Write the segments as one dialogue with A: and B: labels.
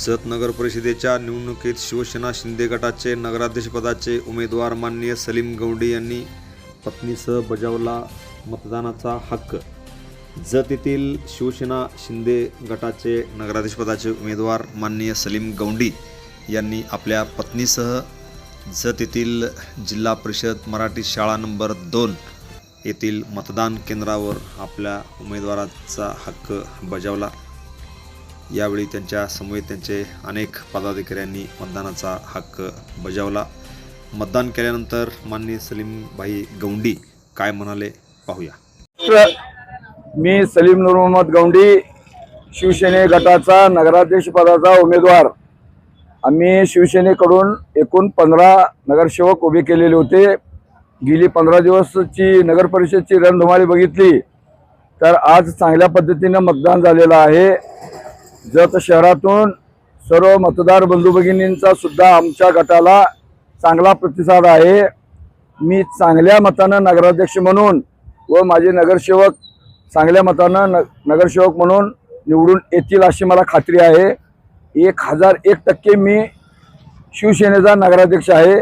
A: जत नगर परिषदेच्या निवडणुकीत शिवसेना शिंदे गटाचे नगराध्यक्षपदाचे उमेदवार माननीय सलीम गौंडी यांनी पत्नीसह बजावला मतदानाचा हक्क. जत येथील शिवसेना शिंदे गटाचे नगराध्यक्षपदाचे उमेदवार माननीय सलीम गौंडी यांनी आपल्या पत्नीसह जत येथील जिल्हा परिषद मराठी शाळा नंबर दोन येथील मतदान केंद्रावर आपल्या उमेदवाराचा हक्क बजावला. यावेळी त्यांच्या समवेत त्यांचे अनेक पदाधिकाऱ्यांनी मतदानाचा हक्क बजावला. मतदान केल्यानंतर माननीय सलीमभाई गौंडी काय म्हणाले पाहूया.
B: मी सलीम नूर मोहम्मद गौंडी शिवसेने गटाचा नगराध्यक्ष पदाचा उमेदवार. आम्ही शिवसेनेकडून एकूण पंधरा नगरसेवक उभे केलेले होते. गेली पंधरा दिवसची नगरपरिषदची रणधुमारी बघितली तर आज चांगल्या पद्धतीनं मतदान झालेलं आहे. जत शहरातून सर्व मतदार बंधू भगिनींचा सुद्धा आमच्या गटाला चांगला प्रतिसाद आहे. मी चांगल्या मतानं नगराध्यक्ष म्हणून व माझे नगरसेवक चांगल्या मतानं न नगरसेवक म्हणून निवडून येतील अशी मला खात्री आहे. एक हजार एक टक्के मी शिवसेनेचा नगराध्यक्ष आहे.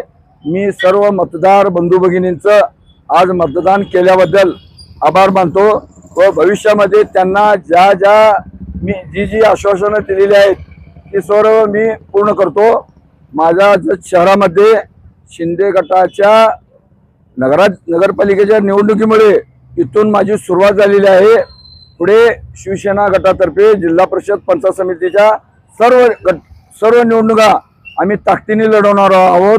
B: मी सर्व मतदार बंधू भगिनींचं आज मतदान केल्याबद्दल आभार मानतो व भविष्यामध्ये त्यांना ज्या ज्या मी जी जी आश्वासनं दिलेली आहेत ती सर्व मी पूर्ण करतो. माझ्या जत शहरामध्ये शिंदे गटाच्या नगरा नगरपालिकेच्या निवडणुकीमुळे इथून माझी सुरुवात झालेली आहे. पुढे शिवसेना गटातर्फे जिल्हा परिषद पंचायत समितीच्या सर्व गट सर्व निवडणुका आम्ही ताकदीने लढवणार आहोत.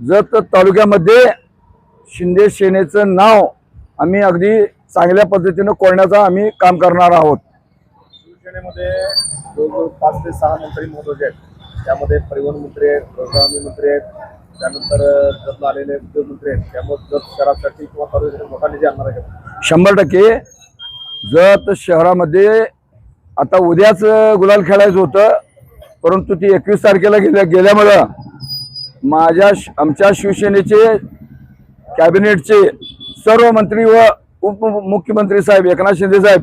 B: जत तालुक्यामध्ये शिंदे सेनेचं नाव आम्ही अगदी चांगल्या पद्धतीनं कोरण्याचा आम्ही काम करणार आहोत.
C: शिवसेनेमध्ये जवळजवळ पाच ते सहा मंत्री महत्त्वाचे आहेत. त्यामध्ये परिवहन मंत्री आहेत गृहनिर्माण मंत्री आहेत त्यानंतर जत आलेले उद्योगमंत्री आहेत. त्यामुळे जत शहरासाठी किंवा तालुक्यासाठी मोठा निधी आणणार आहे
B: शंभर टक्के. जत शहरामध्ये आता उद्याच गुलाल खेळायचं होतं. परंतु ती एकवीस तारखेला गेल्या गेल्यामुळं माझ्या श- आमच्या शिवसेनेचे कॅबिनेटचे सर्व मंत्री व उपमुख्यमंत्री साहेब एकनाथ शिंदे साहेब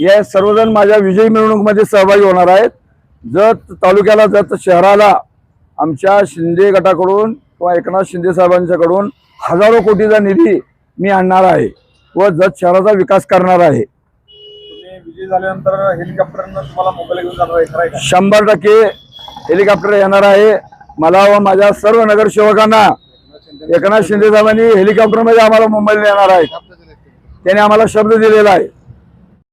B: हे सर्वजण माझ्या विजयी मिरवणुकीमध्ये सहभागी होणार आहेत. जत तालुक्याला जत शहराला आमच्या शिंदे गटाकडून किंवा एकनाथ शिंदे साहेबांच्याकडून हजारो कोटीचा निधी मी आणणार आहे व जत शहराचा विकास करणार आहे.
C: तुम्ही विजयी झाल्यानंतर हेलिकॉप्टरनं तुम्हाला मुंबईला घेऊन जाणार आहे खरं आहे का
B: शंभर टक्के हेलिकॉप्टर येणार आहे. मला व माझ्या सर्व नगरसेवकांना एकनाथ शिंदे साहेबांनी हेलिकॉप्टरमध्ये आम्हाला मुंबईला येणार आहेत. त्याने आम्हाला शब्द दिलेला आहे.